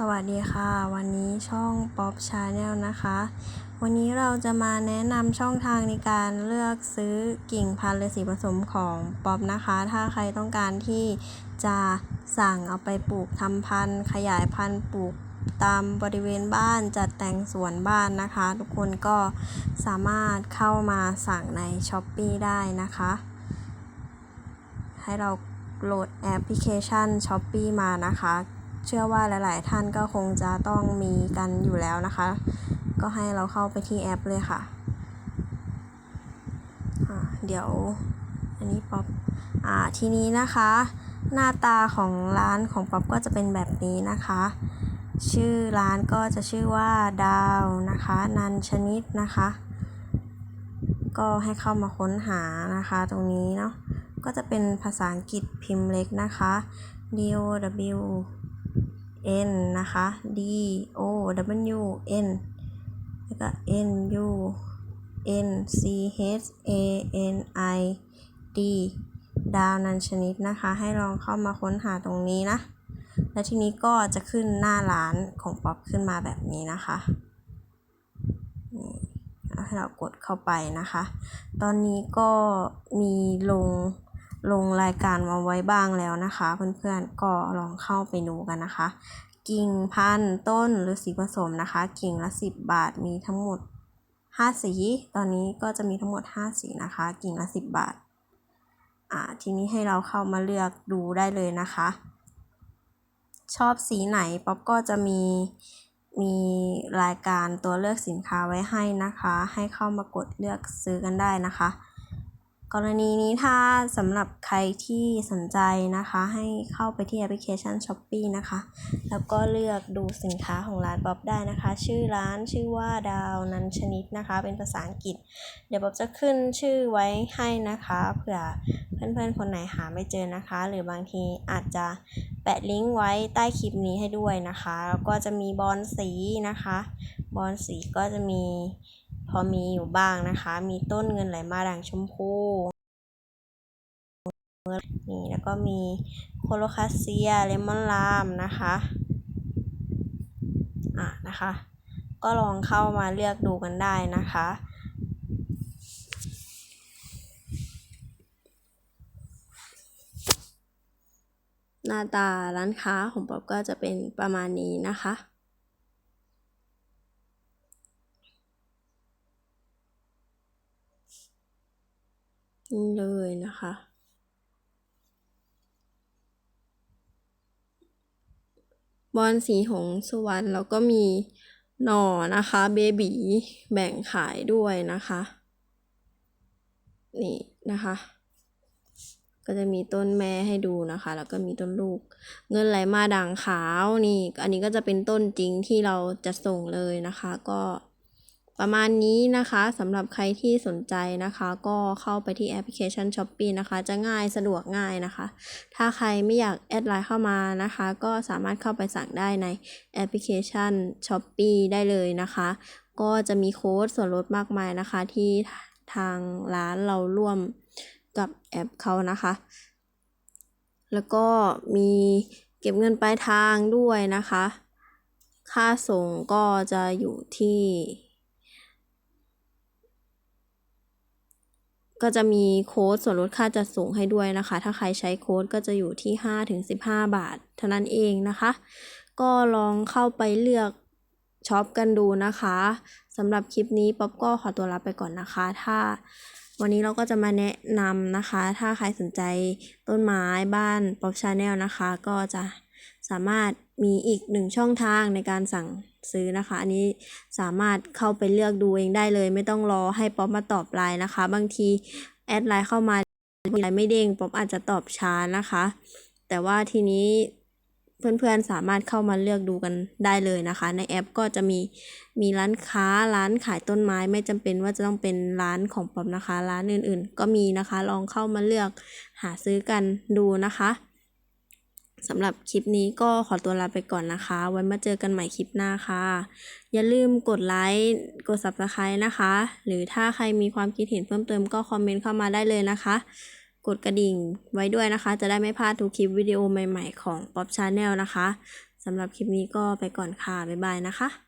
สวัสดีค่ะ วันนี้ช่องป๊อปชาแนลนะคะ วันนี้เราจะมาแนะนำช่องทางในการเลือกซื้อกิ่งพันธุ์และสีผสมของป๊อปนะคะ ถ้าใครต้องการที่จะสั่งเอาไปปลูกทำพันธุ์ขยายพันธุ์ปลูกตามบริเวณบ้านจัดแต่งสวนบ้านนะคะ ทุกคนก็สามารถเข้ามาสั่งใน s h อ p e e ได้นะคะ ให้เราโหลดแอปพลิเคชัน s h อ p e e มานะคะ เชื่อว่าหลาย ๆ ท่านก็คงจะต้องมีกันอยู่แล้วนะคะ ก็ให้เราเข้าไปที่แอปเลยค่ะ เดี๋ยวอันนี้ป๊อปอ่าทีนี้นะคะ หน้าตาของร้านของป๊อปก็จะเป็นแบบนี้นะคะ ชื่อร้านก็จะชื่อว่าดาวนะคะ นันชนิดนะคะ ก็ให้เข้ามาค้นหานะคะตรงนี้เนาะก็จะเป็นภาษาอังกฤษพิมพ์เล็กนะคะ D O W N นะคะ D O W N แล้วก็ N U N C H A N I D ดาวนันชนิดนะคะ ให้ลองเข้ามาค้นหาตรงนี้นะ และทีนี้ก็จะขึ้นหน้าร้านของป๊อปขึ้นมาแบบนี้นะคะนี่ให้เรากดเข้าไปนะคะ ตอนนี้ก็มีลง ลงรายการมาไว้บ้างแล้วนะคะ เพื่อนๆก็ลองเข้าไปดูกันนะคะ กิ่งพันต้นหรือสีผสมนะคะ กิ่งละ 10 บาทมีทั้งหมด 5 สี ตอนนี้ก็จะมีทั้งหมด 5 สีนะคะ กิ่งละ 10 บาทอ่าทีนี้ให้เราเข้ามาเลือกดูได้เลยนะคะ ชอบสีไหนป๊อปก็จะมีมีรายการตัวเลือกสินค้าไว้ให้นะคะ ให้เข้ามากดเลือกซื้อกันได้นะคะ กรณีนี้ถ้าสำหรับใครที่สนใจนะคะ ให้เข้าไปที่แอปพลิเคชัน s h อ p e e นะคะ แล้วก็เลือกดูสินค้าของร้านป๊อปได้นะคะ ชื่อร้านชื่อว่าดาวนันชนิดนะคะ เป็นภาษาอังกฤษ เดี๋ยวป๊อปจะขึ้นชื่อไว้ให้นะคะเผื่อเพื่อนๆ คนไหนหาไม่เจอนะคะ หรือบางทีอาจจะแปะลิงก์ไว้ใต้คลิปนี้ให้ด้วยนะคะ แล้วก็จะมีบอลสีนะคะ บอลสีก็จะมี พอมีอยู่บ้างนะคะ มีต้นเงินไหลมาด่างชมพูนี่แล้วก็มีโคโลคาเซียเลมอนลามนะคะอะนะคะ ก็ลองเข้ามาเลือกดูกันได้นะคะหน้าตาร้านค้าของป๊อปก็จะเป็นประมาณนี้นะคะ นี่เลยนะคะ บอลสีหงส์สุวรรณแล้วก็มีหน่อนะคะเบบีแบ่งขายด้วยนะคะ นี่นะคะ ก็จะมีต้นแม่ให้ดูนะคะ แล้วก็มีต้นลูก เงินไหลมาด่างขาวนี่ อันนี้ก็จะเป็นต้นจริงที่เราจะส่งเลยนะคะ ก็ ประมาณนี้นะคะสำหรับใครที่สนใจนะคะ ก็เข้าไปที่แอปพลิเคชัน s h อ p e e นะคะ จะง่ายสะดวกง่ายนะคะ ถ้าใครไม่อยากแอดไลน์เข้ามานะคะ ก็สามารถเข้าไปสั่งได้ในแอปพลิเคชัน s h อ p e e ได้เลยนะคะ ก็จะมีโค้ดส่วนลดมากมายนะคะ ที่ทางร้านเราร่วมกับแอปเขานะคะ แล้วก็มีเก็บเงินปลายทางด้วยนะคะ ค่าส่งก็จะอยู่ที่ ก็จะมีโค้ดส่วนลดค่าจัดส่งให้ด้วยนะคะ ถ้าใครใช้โค้ดก็จะอยู่ที่5ถึง15 บาท เท่านั้นเองนะคะ ก็ลองเข้าไปเลือกช็อปกันดูนะคะสำหรับคลิปนี้ป๊อปก็ขอตัวลาไปก่อนนะคะ ถ้าวันนี้เราก็จะมาแนะนำนะคะ ถ้าใครสนใจต้นไม้บ้านป๊อปชาแนลนะคะ ก็จะ สามารถมีอีกหนึ่งช่องทางในการสั่งซื้อนะคะ อันนี้สามารถเข้าไปเลือกดูเองได้เลย ไม่ต้องรอให้ป๊อปมาตอบไลน์นะคะ บางทีแอดไลน์เข้ามาไลน์ไม่เด้งป๊อปอาจจะตอบช้านะคะ แต่ว่าทีนี้เพื่อนๆสามารถเข้ามาเลือกดูกันได้เลยนะคะ ในแอปก็จะมีมีร้านค้าร้านขายต้นไม้ไม่จำเป็นว่าจะต้องเป็นร้านของป๊อปนะคะ ร้านอื่นๆ ก็มีนะคะ ลองเข้ามาเลือกหาซื้อกันดูนะคะ สำหรับคลิปนี้ก็ขอตัวลาไปก่อนนะคะ ไว้มาเจอกันใหม่คลิปหน้าค่ะ อย่าลืมกดไลค์ กด subscribe นะคะ หรือถ้าใครมีความคิดเห็นเพิ่มเติมก็คอมเมนต์เข้ามาได้เลยนะคะ กดกระดิ่งไว้ด้วยนะคะ จะได้ไม่พลาดทุกคลิปวิดีโอใหม่ๆของ Pop Channel นะคะ สำหรับคลิปนี้ก็ไปก่อนค่ะ บ๊ายบายนะคะ